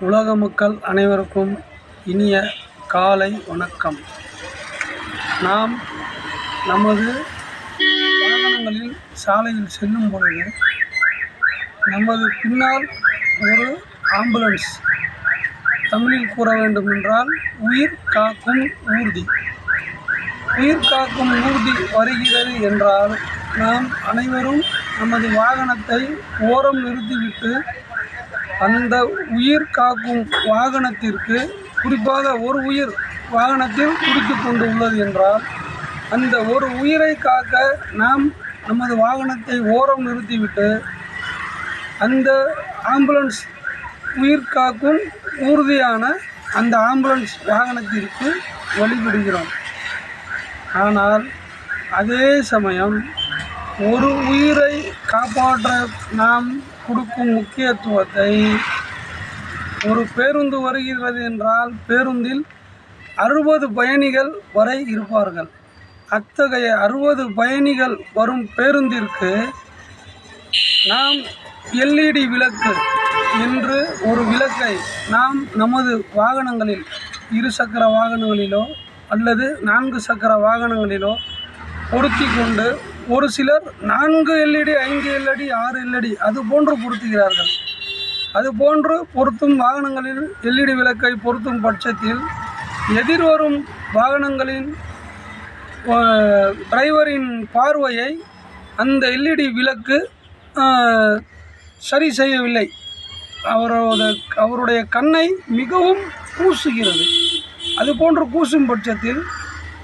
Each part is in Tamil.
உலக மக்கள் அனைவருக்கும் இனிய காலை வணக்கம். நாம் நமது வாகனங்களில் சாலையில் செல்லும் பொழுது நமது பின்னால் ஒரு ஆம்புலன்ஸ் தமிழில் கூற வேண்டுமென்றால் உயிர் காக்கும் ஊர்தி. உயிர் காக்கும் ஊர்தி வருகிறது என்றால் நாம் அனைவரும் நமது வாகனத்தை ஓரம் நிறுத்திவிட்டு அந்த உயிர் காக்கும் வாகனத்திற்கு குறிப்பாக ஒரு உயிர் வாகனத்தில் குறித்து கொண்டு உள்ளது என்றால் அந்த ஒரு உயிரை காக்க நாம் நமது வாகனத்தை ஓரம் நிறுத்திவிட்டு அந்த ஆம்புலன்ஸ் உயிர் காக்கும் உறுதியான அந்த ஆம்புலன்ஸ் வாகனத்திற்கு வழிபடுகிறோம். ஆனால் அதே சமயம் ஒரு உயிரை காப்பாற்ற நாம் கொடுக்கும் முக்கியத்துவத்தை ஒரு பேருந்து வருகிறது என்றால் பேருந்தில் அறுபது பயணிகள் வரை இருப்பார்கள். அத்தகைய அறுபது பயணிகள் வரும் பேருந்திற்கு நாம் எல்இடி விளக்கு என்று ஒரு விளக்கை நாம் நமது வாகனங்களில் இரு சக்கர வாகனங்களிலோ அல்லது நான்கு சக்கர வாகனங்களிலோ பொருத்தி கொண்டு ஒரு சிலர் நான்கு எல்இடி ஐந்து எல்இடி ஆறு எல்இடி அது போன்று பொருத்துகிறார்கள். அது போன்று பொருத்தும் வாகனங்களில் எல்இடி விளக்கை பொருத்தும் பட்சத்தில் எதிர்வரும் வாகனங்களின் டிரைவரின் பார்வையை அந்த எல்இடி விளக்கு சரி செய்யவில்லை. அவரோட அவருடைய கண்ணை மிகவும் கூசுகிறது. அது போன்று கூசும் பட்சத்தில்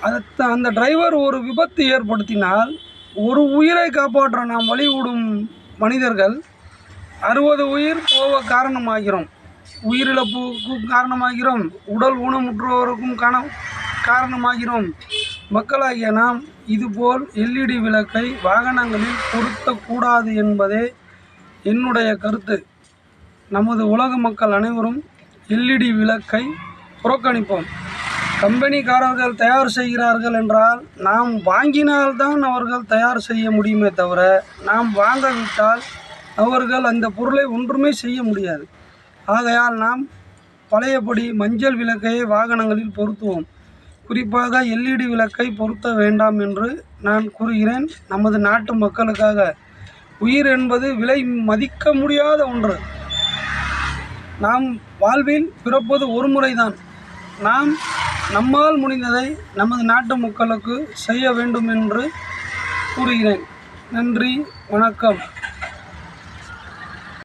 அது அந்த டிரைவர் ஒரு விபத்து ஏற்படுத்தினால் ஒரு உயிரை காப்பாற்ற நாம் வழிவிடும் மனிதர்கள் அறுபது உயிர் போக காரணமாகிறோம். உயிரிழப்புக்கும் காரணமாகிறோம். உடல் ஊனமுற்றோருக்கும் காண காரணமாகிறோம். மக்களாகிய நாம் இதுபோல் எல்இடி விளக்கை வாகனங்களில் பொருத்தக்கூடாது என்பதே என்னுடைய கருத்து. நமது உலக மக்கள் அனைவரும் எல்இடி விளக்கை புறக்கணிப்போம். கம்பெனிக்காரர்கள் தயார் செய்கிறார்கள் என்றால் நாம் வாங்கினால்தான் அவர்கள் தயார் செய்ய முடியுமே தவிர நாம் வாங்கவிட்டால் அவர்கள் அந்த பொருளை ஒன்றுமே செய்ய முடியாது. ஆகையால் நாம் பழையபடி மஞ்சள் விளக்கை வாகனங்களில் பொருத்துவோம். குறிப்பாக எல்இடி விளக்கை பொருத்த வேண்டாம் என்று நான் கூறுகிறேன். நமது நாட்டு மக்களுக்காக. உயிர் என்பது விலை மதிக்க முடியாத ஒன்று. நாம் வாழ்வில் பிறப்பது ஒரு முறைதான். நாம் நம்மால் முடிந்ததை நமது நாட்டு மக்களுக்கு செய்ய வேண்டும் என்று கூறுகிறேன். நன்றி வணக்கம்.